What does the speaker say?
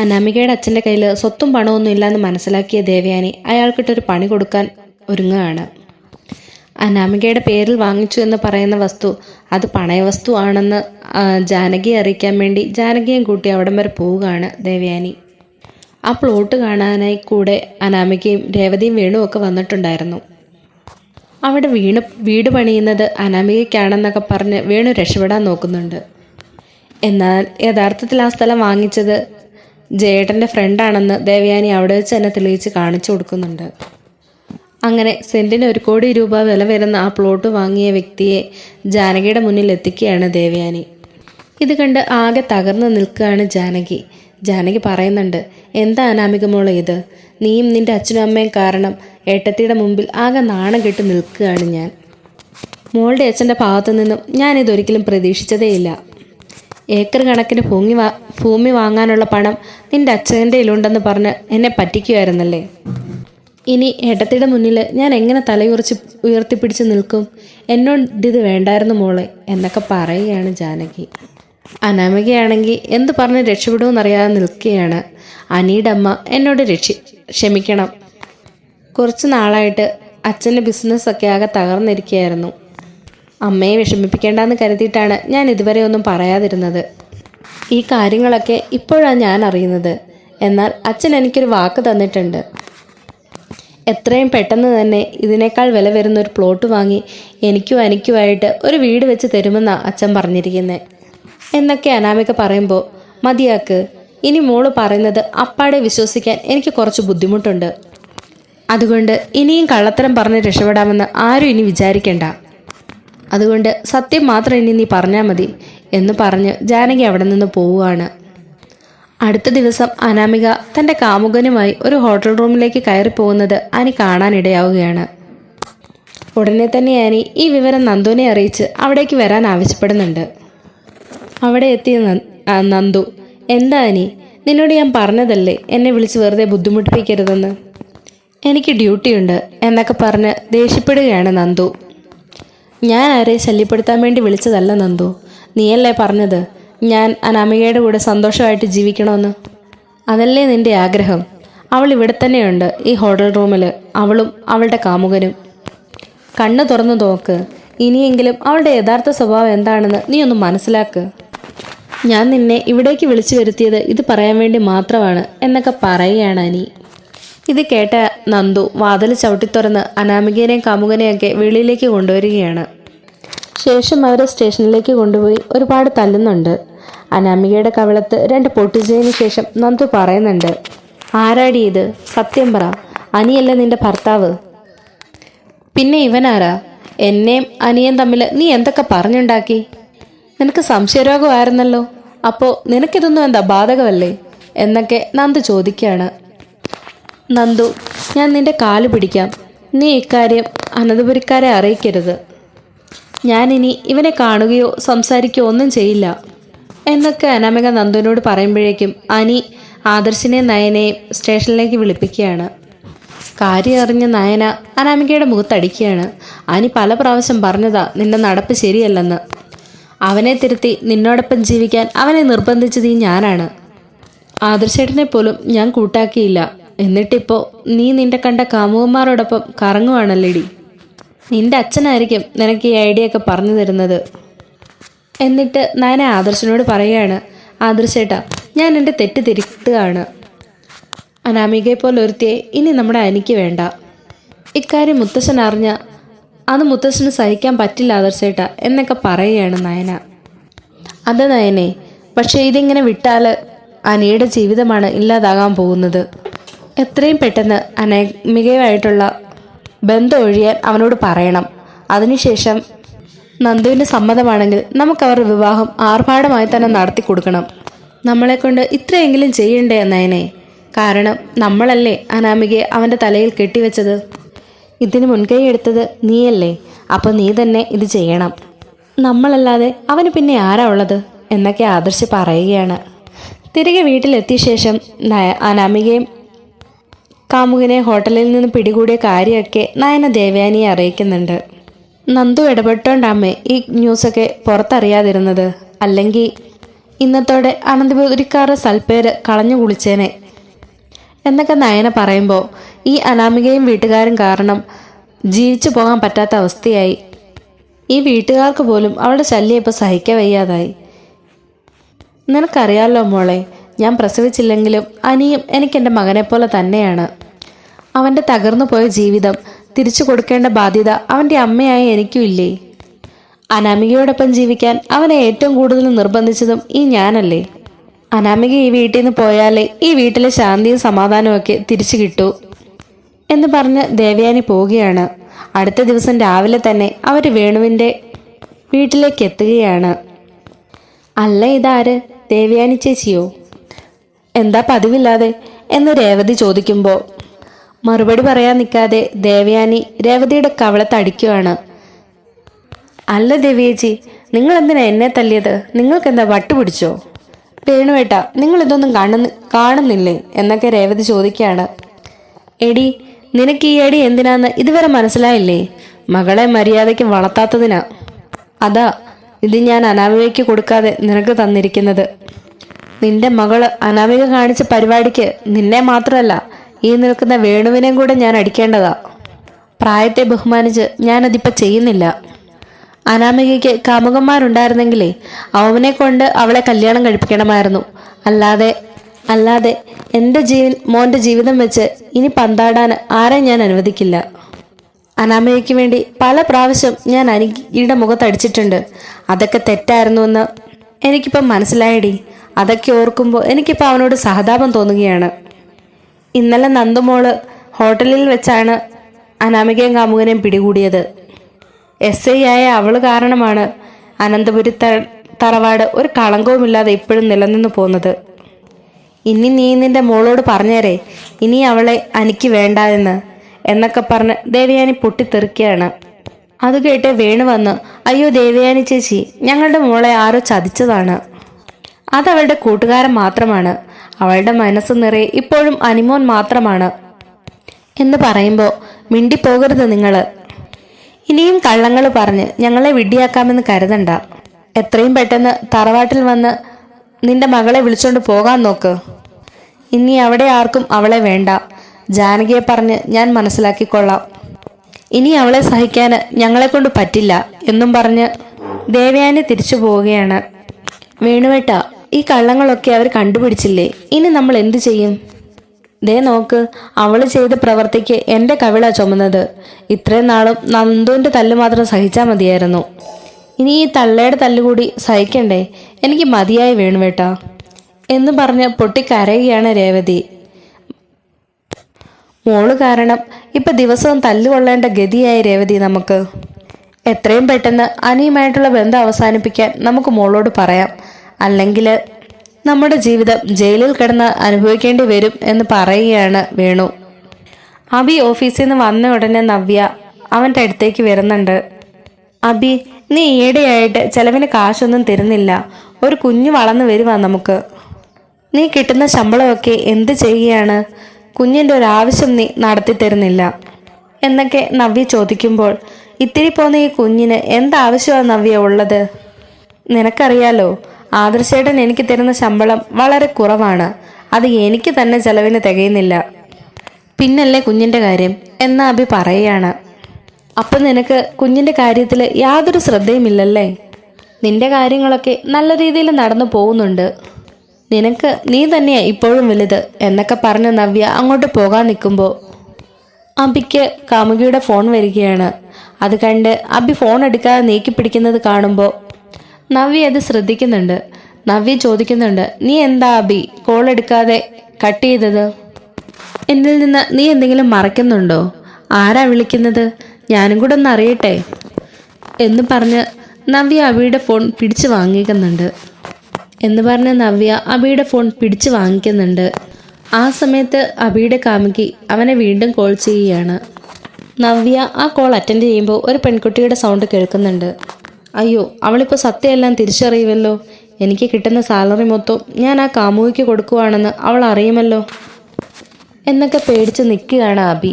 അനാമികയുടെ അച്ഛന്റെ കയ്യിൽ സ്വത്തും പണമൊന്നും ഇല്ലെന്ന് മനസ്സിലാക്കിയ ദേവയാനി അയാൾക്കിട്ടൊരു പണി കൊടുക്കാൻ ഒരുങ്ങുകയാണ്. അനാമികയുടെ പേരിൽ വാങ്ങിച്ചു എന്ന് പറയുന്ന വസ്തു അത് പണയവസ്തു ആണെന്ന് ജാനകിയെ അറിയിക്കാൻ വേണ്ടി ജാനകിയും കൂട്ടി അവിടം വരെ പോവുകയാണ് ദേവയാനി. ആ പ്ലോട്ട് കാണാനായി കൂടെ അനാമികയും രേവതിയും വേണു ഒക്കെ വന്നിട്ടുണ്ടായിരുന്നു. അവിടെ വീണ് വീട് പണിയുന്നത് അനാമികയ്ക്കാണെന്നൊക്കെ പറഞ്ഞ് വേണു രക്ഷപ്പെടാൻ നോക്കുന്നുണ്ട്. എന്നാൽ യഥാർത്ഥത്തിൽ ആ സ്ഥലം വാങ്ങിച്ചത് ജയേട്ടന്റെ ഫ്രണ്ടാണെന്ന് ദേവയാനി അവിടെ വെച്ച് തന്നെ തെളിയിച്ച് കാണിച്ചു കൊടുക്കുന്നുണ്ട്. അങ്ങനെ സെന്റിന് ഒരു കോടി രൂപ വില വരുന്ന ആ പ്ലോട്ട് വാങ്ങിയ വ്യക്തിയെ ജാനകിയുടെ മുന്നിൽ എത്തിക്കുകയാണ് ദേവയാനി. ഇത് കണ്ട് ആകെ തകർന്നു നിൽക്കുകയാണ് ജാനകി. ജാനകി പറയുന്നുണ്ട് എന്താ അനാമിക മോളെ ഇത്? നീയും നിന്റെ അച്ഛനും അമ്മയും കാരണം ഏട്ടത്തിയുടെ മുമ്പിൽ ആകെ നാണം കെട്ട് നിൽക്കുകയാണ് ഞാൻ. മോളുടെ അച്ഛന്റെ ഭാഗത്തു നിന്നും ഞാനിതൊരിക്കലും പ്രതീക്ഷിച്ചതേയില്ല. ഏക്കർ കണക്കിന് ഭൂമി വാ ഭൂമി വാങ്ങാനുള്ള പണം നിന്റെ അച്ഛന്റെ കയ്യിലുണ്ടെന്ന് പറഞ്ഞ് എന്നെ പറ്റിക്കുമായിരുന്നല്ലേ ഇനി ഏട്ടത്തിയുടെ മുന്നിൽ ഞാൻ എങ്ങനെ തലയുറച്ച് ഉയർത്തിപ്പിടിച്ച് നിൽക്കും? എന്നോട് ഇത് വേണ്ടായിരുന്നു മോളെ എന്നൊക്കെ പറയുകയാണ് ജാനകി. അനാമികയാണെങ്കിൽ എന്ത് പറഞ്ഞ് രക്ഷപ്പെടുമെന്നറിയാതെ നിൽക്കുകയാണ്. അനിയുടെ അമ്മ എന്നോട് രക്ഷി ക്ഷമിക്കണം. കുറച്ച് നാളായിട്ട് അച്ഛന്റെ ബിസിനസ്സൊക്കെ ആകെ തകർന്നിരിക്കുകയായിരുന്നു. അമ്മയെ വിഷമിപ്പിക്കേണ്ടെന്ന് കരുതിയിട്ടാണ് ഞാൻ ഇതുവരെ ഒന്നും പറയാതിരുന്നത്. ഈ കാര്യങ്ങളൊക്കെ ഇപ്പോഴാണ് ഞാൻ അറിയുന്നത്. എന്നാൽ അച്ഛൻ എനിക്കൊരു വാക്ക് തന്നിട്ടുണ്ട്. എത്രയും പെട്ടെന്ന് തന്നെ ഇതിനേക്കാൾ വില വരുന്ന ഒരു പ്ലോട്ട് വാങ്ങി എനിക്കും എനിക്കുമായിട്ട് ഒരു വീട് വെച്ച് തരുമെന്നാണ് അച്ഛൻ പറഞ്ഞിരിക്കുന്നത് എന്നൊക്കെ അനാമിക പറയുമ്പോൾ മതിയാക്ക് ഇനി മോൾ പറയുന്നത് അപ്പാടെ വിശ്വസിക്കാൻ എനിക്ക് കുറച്ച് ബുദ്ധിമുട്ടുണ്ട്. അതുകൊണ്ട് ഇനിയും കള്ളത്തരം പറഞ്ഞ് രക്ഷപ്പെടാമെന്ന് ആരും ഇനി വിചാരിക്കണ്ട. അതുകൊണ്ട് സത്യം മാത്രം ഇനി നീ പറഞ്ഞാൽ മതി എന്ന് പറഞ്ഞ് ജാനകി അവിടെ നിന്ന് പോവുകയാണ്. അടുത്ത ദിവസം അനാമിക തന്റെ കാമുകനുമായി ഒരു ഹോട്ടൽ റൂമിലേക്ക് കയറി പോകുന്നത് അനി കാണാനിടയാവുകയാണ്. ഉടനെ തന്നെ ആനി ഈ വിവരം നന്ദുവിനെ അറിയിച്ച് അവിടേക്ക് വരാൻ ആവശ്യപ്പെടുന്നുണ്ട്. അവിടെ എത്തിയ നന്ദു എന്താ അനി? നിന്നോട് ഞാൻ പറഞ്ഞതല്ലേ? എന്നെ വിളിച്ച് വെറുതെ ബുദ്ധിമുട്ടിപ്പിക്കരുതെന്ന്? എനിക്ക് ഡ്യൂട്ടിയുണ്ട് എന്നൊക്കെ പറഞ്ഞ് ദേഷ്യപ്പെടുകയാണ് നന്ദു. ഞാൻ ആരെ ശല്യപ്പെടുത്താൻ വേണ്ടി വിളിച്ചതല്ല നന്ദു. നീയല്ലേ പറഞ്ഞത്? ഞാൻ അനാമികയുടെ കൂടെ സന്തോഷമായിട്ട് ജീവിക്കണമെന്ന് അതല്ലേ നിന്റെ ആഗ്രഹം? അവൾ ഇവിടെ തന്നെയുണ്ട് ഈ ഹോട്ടൽ റൂമിൽ അവളും അവളുടെ കാമുകനും. കണ്ണ് തുറന്നു നോക്ക്. ഇനിയെങ്കിലും അവളുടെ യഥാർത്ഥ സ്വഭാവം എന്താണെന്ന് നീ ഒന്ന് മനസ്സിലാക്ക്. ഞാൻ നിന്നെ ഇവിടേക്ക് വിളിച്ചു വരുത്തിയത് ഇത് പറയാൻ വേണ്ടി മാത്രമാണ് എന്നൊക്കെ പറയുകയാണ് അനി. ഇത് കേട്ട നന്ദു വാതിൽ ചവിട്ടിത്തുറന്ന് അനാമികേനെയും കാമുകനെയൊക്കെ വെളിയിലേക്ക് കൊണ്ടുവരികയാണ്. ശേഷം അവരെ സ്റ്റേഷനിലേക്ക് കൊണ്ടുപോയി ഒരുപാട് തല്ലുന്നുണ്ട്. അനാമികയുടെ കവിളത്ത് രണ്ട് പൊട്ടിച്ചതിന് ശേഷം നന്ദു പറയുന്നുണ്ട് ആരാടി ഇത്? സത്യം പറ അനിയല്ല നിന്റെ ഭർത്താവ്? പിന്നെ ഇവനാരാ? എന്നെയും അനിയൻ തമ്മിൽ നീ എന്തൊക്കെ പറഞ്ഞുണ്ടാക്കി? നിനക്ക് സംശയരോഗമായിരുന്നല്ലോ. അപ്പോൾ നിനക്കിതൊന്നും എന്താ ബാധകമല്ലേ? എന്നൊക്കെ നന്ദു ചോദിക്കുകയാണ്. നന്ദു ഞാൻ നിന്റെ കാൽ പിടിക്കാം. നീ ഇക്കാര്യം അനന്തപുരിക്കാരെ അറിയിക്കരുത്. ഞാനിനി ഇവനെ കാണുകയോ സംസാരിക്കുകയോ ഒന്നും ചെയ്യില്ല. എന്നൊക്കെ അനാമിക നന്ദുവിനോട് പറയുമ്പോഴേക്കും അനി ആദർശിനെ നയനെയും സ്റ്റേഷനിലേക്ക് വിളിപ്പിക്കുകയാണ്. കാര്യം അറിഞ്ഞ നയന അനാമികയുടെ മുഖത്തടിക്കുകയാണ്. അനി പല പ്രാവശ്യം പറഞ്ഞതാ നിന്റെ നടപ്പ് ശരിയല്ലെന്ന്. അവനെ തിരുത്തി നിന്നോടൊപ്പം ജീവിക്കാൻ അവനെ നിർബന്ധിച്ചത് ഈ ഞാനാണ്. ആദർശേട്ടനെ പോലും ഞാൻ കൂട്ടാക്കിയില്ല. എന്നിട്ടിപ്പോൾ നീ നിന്റെ കണ്ട കാമുകന്മാരോടൊപ്പം കറങ്ങുവാണല്ലേടി. നിന്റെ അച്ഛനായിരിക്കും നിനക്ക് ഈ ഐഡിയ ഒക്കെ പറഞ്ഞു തരുന്നത്. എന്നിട്ട് നയന ആദർശനോട് പറയുകയാണ് ആദർശേട്ടാ ഞാൻ എന്റെ തെറ്റ് തിരുത്തുകയാണ്. അനാമികയെ പോലെ ഒരുത്തിയെ ഇനി നമ്മുടെ അനിക്ക് വേണ്ട. ഇക്കാര്യം മുത്തശ്ശൻ അറിഞ്ഞ അത് മുത്തശ്ശന് സഹിക്കാൻ പറ്റില്ല ആദർശേട്ട എന്നൊക്കെ പറയുകയാണ് നയന. അതെ നയനെ പക്ഷേ ഇതിങ്ങനെ വിട്ടാൽ അനിയുടെ ജീവിതമാണ് ഇല്ലാതാകാൻ പോകുന്നത്. എത്രയും പെട്ടെന്ന് അനാമികയുമായിട്ടുള്ള ബന്ധം ഒഴിയാൻ അവനോട് പറയണം. അതിനുശേഷം നന്ദുവിന് സമ്മതമാണെങ്കിൽ നമുക്ക് അവരുടെ വിവാഹം ആർഭാടമായി തന്നെ നടത്തി കൊടുക്കണം. നമ്മളെ കൊണ്ട് ഇത്രയെങ്കിലും ചെയ്യണ്ടേ നയനെ കാരണം നമ്മളല്ലേ അനാമികയെ അവന്റെ തലയിൽ കെട്ടിവെച്ചത്? ഇതിന് മുൻകൈ എടുത്തത് നീയല്ലേ? അപ്പോൾ നീ തന്നെ ഇത് ചെയ്യണം. നമ്മളല്ലാതെ അവന് പിന്നെ ആരാ ഉള്ളത്? എന്നൊക്കെ ആദർശി പറയുകയാണ്. തിരികെ വീട്ടിലെത്തിയ ശേഷം അനാമികയും കാമുകനെ ഹോട്ടലിൽ നിന്ന് പിടികൂടിയ കാര്യമൊക്കെ നയന ദേവയാനിയെ അറിയിക്കുന്നുണ്ട്. നന്ദു ഇടപെട്ടോണ്ടാമേ ഈ ന്യൂസൊക്കെ പുറത്തറിയാതിരുന്നത്. അല്ലെങ്കിൽ ഇന്നത്തോടെ അനന്തപുരിക്കാരുടെ സൽപ്പേര് കളഞ്ഞു കുളിച്ചേനെ. എന്നൊക്കെ നയന പറയുമ്പോൾ ഈ അനാമികയും വീട്ടുകാരും കാരണം ജീവിച്ചു പോകാൻ പറ്റാത്ത അവസ്ഥയായി. ഈ വീട്ടുകാർക്ക് പോലും അവളുടെ ശല്യം ഇപ്പോൾ സഹിക്കാൻ വയ്യാതായി നിനക്കറിയാലോ മോളെ ഞാൻ പ്രസവിച്ചില്ലെങ്കിലും അനിയും എനിക്കെന്റെ മകനെപ്പോലെ തന്നെയാണ്. അവന്റെ തകർന്നു പോയ ജീവിതം തിരിച്ചു കൊടുക്കേണ്ട ബാധ്യത അവന്റെ അമ്മയായി എനിക്കും ഇല്ലേ? അനാമികയോടൊപ്പം ജീവിക്കാൻ അവനെ ഏറ്റവും കൂടുതൽ നിർബന്ധിച്ചതും ഈ ഞാനല്ലേ? അനാമിക ഈ വീട്ടിൽ നിന്ന് പോയാലേ ഈ വീട്ടിലെ ശാന്തിയും സമാധാനവും ഒക്കെ തിരിച്ചു കിട്ടൂ എന്ന് പറഞ്ഞ് ദേവയാനി പോവുകയാണ്. അടുത്ത ദിവസം രാവിലെ തന്നെ അവർ വേണുവിന്റെ വീട്ടിലേക്ക് എത്തുകയാണ്. അല്ല ഇതാര്? ദേവയാനി ചേച്ചിയോ? എന്താ പതിവില്ലാതെ? എന്ന് രേവതി ചോദിക്കുമ്പോൾ മറുപടി പറയാൻ നിൽക്കാതെ ദേവയാനി രേവതിയുടെ കവളത്തടിക്കുവാണ് അല്ല ദേവിയേച്ചി നിങ്ങൾ എന്തിനാ എന്നെ തല്ലിയത്? നിങ്ങൾക്ക് എന്താ വട്ടുപിടിച്ചോ വേണുവേട്ട നിങ്ങൾ ഇതൊന്നും കാണുന്ന കാണുന്നില്ലേ? എന്നൊക്കെ രേവതി ചോദിക്കുകയാണ് എടി നിനക്ക് ഈ എടി എന്തിനാന്ന് ഇതുവരെ മനസ്സിലായില്ലേ? മകളെ മര്യാദയ്ക്ക് വളർത്താത്തതിനാ. അതാ ഇത് ഞാൻ അനാമികയ്ക്ക് കൊടുക്കാതെ നിനക്ക് തന്നിരിക്കുന്നത്. നിന്റെ മകൾ അനാമിക കാണിച്ച പരിപാടിക്ക് നിന്നെ മാത്രമല്ല ഈ നിൽക്കുന്ന വേണുവിനെയും കൂടെ ഞാൻ അടിക്കേണ്ടതാ. പ്രായത്തെ ബഹുമാനിച്ച് ഞാനതിപ്പോൾ ചെയ്യുന്നില്ല. അനാമികയ്ക്ക് കാമുകന്മാരുണ്ടായിരുന്നെങ്കിലേ അവനെ കൊണ്ട് അവളെ കല്യാണം കഴിപ്പിക്കണമായിരുന്നു. അല്ലാതെ അല്ലാതെ എന്റെ ജീവൻ മോന്റെ ജീവിതം വെച്ച് ഇനി പന്താടാൻ ആരെ ഞാൻ അനുവദിക്കില്ല. അനാമികയ്ക്ക് വേണ്ടി പല പ്രാവശ്യം ഞാൻ അനിയുടെ മുഖത്തടിച്ചിട്ടുണ്ട്. അതൊക്കെ തെറ്റായിരുന്നു തെറ്റായിരുന്നുവെന്ന് എനിക്കിപ്പം മനസ്സിലായടി. അതൊക്കെ ഓർക്കുമ്പോൾ എനിക്കിപ്പോൾ അവനോട് സഹതാപം തോന്നുകയാണ്. ഇന്നലെ നന്ദുമോൾ ഹോട്ടലിൽ വെച്ചാണ് അനാമികയും കാമുകനെയും പിടികൂടിയത്. എസ് ഐ ആയ അവൾ കാരണമാണ് അനന്തപുരി തറവാട് ഒരു കളങ്കവുമില്ലാതെ ഇപ്പോഴും നിലനിന്ന് പോകുന്നത്. ഇനി നീ നിന്റെ മോളോട് പറഞ്ഞേരേ ഇനി അവളെ എനിക്ക് വേണ്ട എന്ന് എന്നൊക്കെ പറഞ്ഞ് ദേവയാനി പൊട്ടിത്തെറിക്കുകയാണ്. അത് കേട്ട് വേണു വന്ന് അയ്യോ ദേവയാനി ചേച്ചി ഞങ്ങളുടെ മോളെ ആരോ ചതിച്ചതാണ്. അതവളുടെ കൂട്ടുകാരൻ മാത്രമാണ്. അവളുടെ മനസ്സ് നിറയെ ഇപ്പോഴും അനിമോൻ മാത്രമാണ്. എന്ന് പറയുമ്പോൾ മിണ്ടിപ്പോകരുത് നിങ്ങൾ ഇനിയും കള്ളങ്ങൾ പറഞ്ഞ് ഞങ്ങളെ വിഡ്ഡിയാക്കാമെന്ന് കരുതണ്ട. എത്രയും പെട്ടെന്ന് തറവാട്ടിൽ വന്ന് നിന്റെ മകളെ വിളിച്ചോണ്ട് പോകാൻ നോക്ക്. ഇനി അവിടെ ആർക്കും അവളെ വേണ്ട. ജാനകിയെ പറഞ്ഞ് ഞാൻ മനസ്സിലാക്കിക്കൊള്ളാം. ഇനി അവളെ സഹിക്കാൻ ഞങ്ങളെ കൊണ്ട് പറ്റില്ല എന്നും പറഞ്ഞ് ദേവയാനി തിരിച്ചു പോവുകയാണ്. വേണുവേട്ട ഈ കള്ളങ്ങളൊക്കെ അവർ കണ്ടുപിടിച്ചില്ലേ? ഇനി നമ്മൾ എന്തു ചെയ്യും? ദേ നോക്ക് അവൾ ചെയ്ത പ്രവർത്തിക്ക് എന്റെ കവിള ചുമന്നത്. ഇത്രയും നാളും നന്ദുവിന്റെ തല്ല് മാത്രം സഹിച്ചാൽ മതിയായിരുന്നു. ഇനി ഈ തള്ളയുടെ തല്ലുകൂടി സഹിക്കണ്ടേ? എനിക്ക് മതിയായി വേണുവേട്ടാ എന്ന് പറഞ്ഞ് പൊട്ടിക്കരയുകയാണ് രേവതി. മോൾ കാരണം ഇപ്പൊ ദിവസവും തല്ലുകൊള്ളേണ്ട ഗതിയായി രേവതി നമുക്ക്. എത്രയും പെട്ടെന്ന് അനിയുമായിട്ടുള്ള ബന്ധം അവസാനിപ്പിക്കാൻ നമുക്ക് മോളോട് പറയാം. അല്ലെങ്കിൽ നമ്മുടെ ജീവിതം ജയിലിൽ കിടന്ന് അനുഭവിക്കേണ്ടി വരും എന്ന് പറയുകയാണ് വേണു. അബി ഓഫീസിൽ നിന്ന് വന്ന ഉടനെ നവ്യ അവന്റെ അടുത്തേക്ക് വരുന്നുണ്ട്. അബി നീ ഈയിടെയായിട്ട് ചെലവിന് കാശൊന്നും തരുന്നില്ല. ഒരു കുഞ്ഞു വളർന്നു വരുവാ നമുക്ക്. നീ കിട്ടുന്ന ശമ്പളമൊക്കെ എന്ത് ചെയ്യുകയാണ്? കുഞ്ഞിന്റെ ഒരു ആവശ്യം നീ നടത്തി തരുന്നില്ല. എന്നൊക്കെ നവ്യ ചോദിക്കുമ്പോൾ ഇത്തിരി പോന്ന ഈ കുഞ്ഞിന് എന്താവശ്യമാണ് നവ്യ ഉള്ളത്? നിനക്കറിയാലോ ആദർശേട്ടൻ എനിക്ക് തരുന്ന ശമ്പളം വളരെ കുറവാണ്. അത് എനിക്ക് തന്നെ ചെലവിന് തികയുന്നില്ല. പിന്നല്ലേ കുഞ്ഞിന്റെ കാര്യം? എന്ന അഭി പറയുകയാണ് അപ്പം നിനക്ക് കുഞ്ഞിന്റെ കാര്യത്തിൽ യാതൊരു ശ്രദ്ധയുമില്ലല്ലേ നിന്റെ കാര്യങ്ങളൊക്കെ നല്ല രീതിയിൽ നടന്നു പോകുന്നുണ്ട്. നിനക്ക് നീ തന്നെയാ ഇപ്പോഴും വലുത് എന്നൊക്കെ പറഞ്ഞ് നവ്യ അങ്ങോട്ട് പോകാൻ നിൽക്കുമ്പോൾ അബിക്ക് കാമുകിയുടെ ഫോൺ വരികയാണ്. അത് കണ്ട് അബി ഫോൺ എടുക്കാതെ നീക്കി പിടിക്കുന്നത് കാണുമ്പോൾ നവ്യ അത് ശ്രദ്ധിക്കുന്നുണ്ട്. നവ്യ ചോദിക്കുന്നുണ്ട് നീ എന്താ അബി? കോൾ എടുക്കാതെ കട്ട് ചെയ്തത്? എന്നിൽ നിന്ന് നീ എന്തെങ്കിലും മറയ്ക്കുന്നുണ്ടോ? ആരാ വിളിക്കുന്നത്? ഞാനും കൂടെ ഒന്ന് അറിയട്ടെ? എന്ന് പറഞ്ഞ് നവ്യ അബിയുടെ ഫോൺ പിടിച്ചു വാങ്ങിക്കുന്നുണ്ട്. എന്ന് പറഞ്ഞ് നവ്യ അബിയുടെ ഫോൺ പിടിച്ചു വാങ്ങിക്കുന്നുണ്ട്. ആ സമയത്ത് അബിയുടെ കാമുകി അവനെ വീണ്ടും കോൾ ചെയ്യുകയാണ്. നവ്യ ആ കോൾ അറ്റൻഡ് ചെയ്യുമ്പോൾ ഒരു പെൺകുട്ടിയുടെ സൗണ്ട് കേൾക്കുന്നുണ്ട്. അയ്യോ അവളിപ്പോൾ സത്യമെല്ലാം തിരിച്ചറിയുമല്ലോ? എനിക്ക് കിട്ടുന്ന സാലറി മൊത്തം ഞാൻ ആ കാമുകിക്ക് കൊടുക്കുവാണെന്ന് അവൾ അറിയുമല്ലോ? എന്നൊക്കെ പേടിച്ച് നിൽക്കുകയാണ് അബി